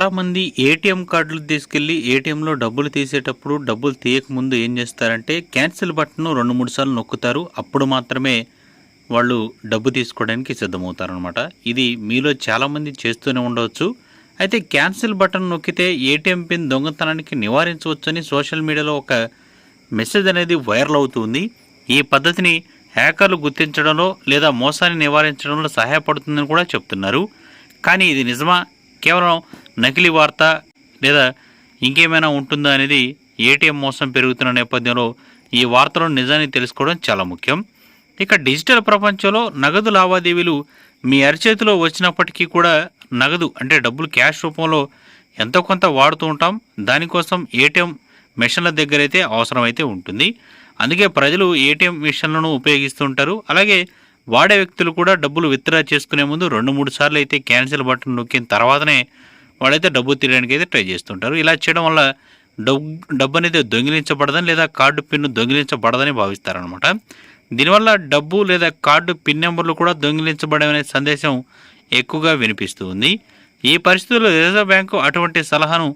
చాలామంది ఏటీఎం కార్డులు తీసుకెళ్ళి ఏటీఎంలో డబ్బులు తీసేటప్పుడు డబ్బులు తీయకముందు ఏం చేస్తారంటే క్యాన్సిల్ బటన్ను రెండు మూడు సార్లు నొక్కుతారు. అప్పుడు మాత్రమే వాళ్ళు డబ్బు తీసుకోవడానికి సిద్ధమవుతారనమాట ఇది మీలో చాలామంది చేస్తూనే ఉండవచ్చు. అయితే క్యాన్సిల్ బటన్ నొక్కితే ఏటీఎం పిన్ దొంగతనానికి నివారించవచ్చని సోషల్ మీడియాలో ఒక మెసేజ్ అనేది వైరల్ అవుతుంది. ఈ పద్ధతిని హ్యాకర్లు గుర్తించడంలో లేదా మోసాన్ని నివారించడంలో సహాయపడుతుందని కూడా చెప్తున్నారు. కానీ ఇది నిజమా? కేవలం నకిలీ వార్త లేదా ఇంకేమైనా ఉంటుందా అనేది ఏటీఎం మోసం పెరుగుతున్న నేపథ్యంలో ఈ వార్తలను నిజాన్ని తెలుసుకోవడం చాలా ముఖ్యం. ఇక డిజిటల్ ప్రపంచంలో నగదు లావాదేవీలు మీ అరిచేతిలో వచ్చినప్పటికీ కూడా నగదు అంటే డబ్బులు క్యాష్ రూపంలో ఎంతో కొంత వాడుతూ ఉంటాం. దానికోసం ఏటీఎం మిషన్ల దగ్గర అయితే అవసరమైతే ఉంటుంది. అందుకే ప్రజలు ఏటీఎం మిషన్లను ఉపయోగిస్తుంటారు అలాగే వాడే వ్యక్తులు కూడా డబ్బులు విత్డ్రా చేసుకునే ముందు రెండు మూడు సార్లు అయితే క్యాన్సిల్ బటన్ నొక్కిన తర్వాతనే వాళ్ళైతే డబ్బు తీయడానికి అయితే ట్రై చేస్తుంటారు. ఇలా చేయడం వల్ల డబ్బు డబ్బు అనేది దొంగిలించబడదని లేదా కార్డు పిన్ దొంగిలించబడదని భావిస్తారనమాట దీనివల్ల డబ్బు లేదా కార్డు పిన్ నెంబర్లు కూడా దొంగిలించబడమనే సందేశం ఎక్కువగా వినిపిస్తూ ఉంది. ఈ పరిస్థితుల్లో రిజర్వ్ బ్యాంకు అటువంటి సలహాను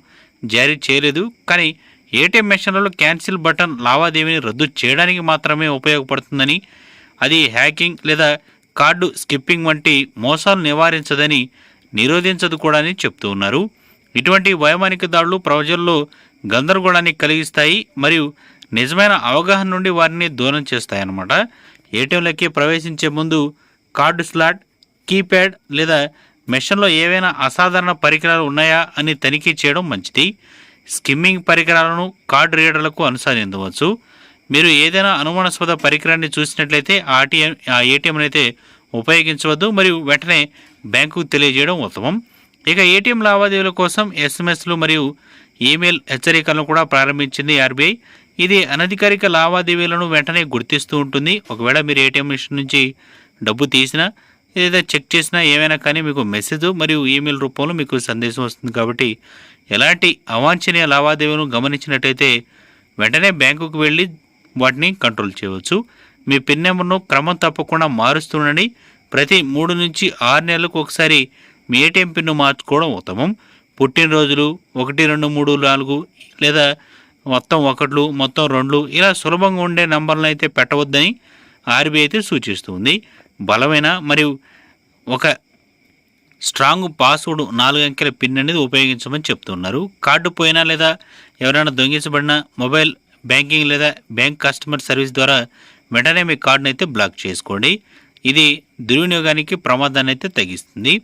జారీ చేయలేదు. కానీ ఏటీఎం మెషిన్లలో క్యాన్సిల్ బటన్ లావాదేవీని రద్దు చేయడానికి మాత్రమే ఉపయోగపడుతుందని అది హ్యాకింగ్ లేదా కార్డు స్కిప్పింగ్ వంటి మోసాలు నివారించదని నిరోధించదు కూడా అని చెప్తూ ఉన్నారు. ఇటువంటి వైమానిక దాడులు ప్రజల్లో గందరగోళాన్ని కలిగిస్తాయి మరియు నిజమైన అవగాహన నుండి వారిని దూరం చేస్తాయన్నమాట. ఏటీఎంలకి ప్రవేశించే ముందు కార్డు స్లాట్ కీప్యాడ్ లేదా మెషన్లో ఏవైనా అసాధారణ పరికరాలు ఉన్నాయా అని తనిఖీ చేయడం మంచిది. స్కిమ్మింగ్ పరికరాలను కార్డు రీడర్లకు అనుసరించవచ్చు మీరు ఏదైనా అనుమానాస్పద పరికరాన్ని చూసినట్లయితే ఆ ఆర్టీఎం ఆ ఏటీఎంని అయితే ఉపయోగించవద్దు మరియు వెంటనే బ్యాంకుకు తెలియజేయడం ఉత్తమం. ఇక ఏటీఎం లావాదేవీల కోసం ఎస్ఎంఎస్లు మరియు ఈమెయిల్ హెచ్చరికలను కూడా ప్రారంభించింది ఆర్బీఐ. ఇది అనధికారిక లావాదేవీలను వెంటనే గుర్తిస్తూ ఉంటుంది. ఒకవేళ మీరు ఏటీఎం మిషన్ నుంచి డబ్బు తీసినా లేదా చెక్ చేసినా ఏమైనా కానీ మీకు మెసేజ్ మరియు ఈమెయిల్ రూపంలో మీకు సందేశం వస్తుంది కాబట్టి ఎలాంటి అవాంఛనీయ లావాదేవీలను గమనించినట్టయితే వెంటనే బ్యాంకుకు వెళ్ళి వాటిని కంట్రోల్ చేయవచ్చు. మీ పిన్ నెంబర్ను క్రమం తప్పకుండా మారుస్తుండని ప్రతి మూడు నుంచి ఆరు నెలలకు ఒకసారి మీ ఏటీఎం పిన్ను మార్చుకోవడం ఉత్తమం. పుట్టినరోజులు ఒకటి రెండు మూడు నాలుగు లేదా మొత్తం ఒకట్లు మొత్తం రెండు ఇలా సులభంగా ఉండే నంబర్లను అయితే పెట్టవద్దని ఆర్బీఐ అయితే సూచిస్తుంది. బలమైన మరియు ఒక స్ట్రాంగ్ పాస్వర్డ్ నాలుగు అంకెల పిన్ అనేది ఉపయోగించమని చెప్తున్నారు. కార్డు పోయినా లేదా ఎవరైనా దొంగించబడిన మొబైల్ బ్యాంకింగ్ లేదా బ్యాంక్ కస్టమర్ సర్వీస్ ద్వారా వెంటనే మీ కార్డును అయితే బ్లాక్ చేసుకోండి. ఇది దుర్వినియోగానికి ప్రమాదాన్ని అయితే తగ్గిస్తుంది.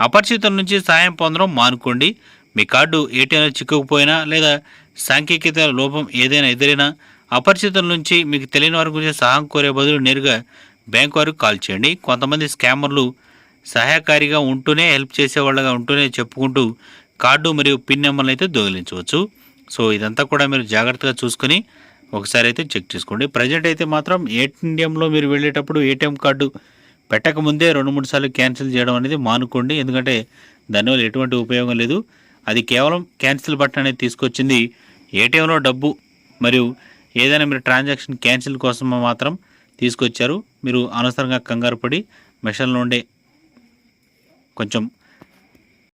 అపరిచితుల నుంచి సాయం పొందడం మానుకోండి. మీ కార్డు ఏటీఎంలో చిక్కుకుపోయినా లేదా సాంకేతికత లోపం ఏదైనా ఎదురైనా అపరిచితుల నుంచి మీకు తెలియని వారి గురించి సహాయం కోరే బదులు నేరుగా బ్యాంక్ వారికి కాల్ చేయండి. కొంతమంది స్కామర్లు సహాయకారిగా ఉంటూనే హెల్ప్ చేసేవాళ్ళగా ఉంటూనే చెప్పుకుంటూ కార్డు మరియు పిన్ నెంబర్లు అయితే దొంగిలించవచ్చు. సో ఇదంతా కూడా మీరు జాగ్రత్తగా చూసుకొని ఒకసారి అయితే చెక్ చేసుకోండి. ప్రజెంట్ అయితే మాత్రం ఏటీఎంలో మీరు వెళ్ళేటప్పుడు ఏటీఎం కార్డు పెట్టకముందే రెండు మూడు సార్లు క్యాన్సిల్ చేయడం అనేది మానుకోండి. ఎందుకంటే దానివల్ల ఎటువంటి ఉపయోగం లేదు. అది కేవలం క్యాన్సిల్ బటన్ అనేది తీసుకొచ్చింది ఏటీఎంలో డబ్బు మరియు ఏదైనా మీరు ట్రాన్సాక్షన్ క్యాన్సిల్ కోసం మాత్రం తీసుకొచ్చారు. మీరు అనవసరంగా కంగారు పడి మెషిన్లో ఉండే కొంచెం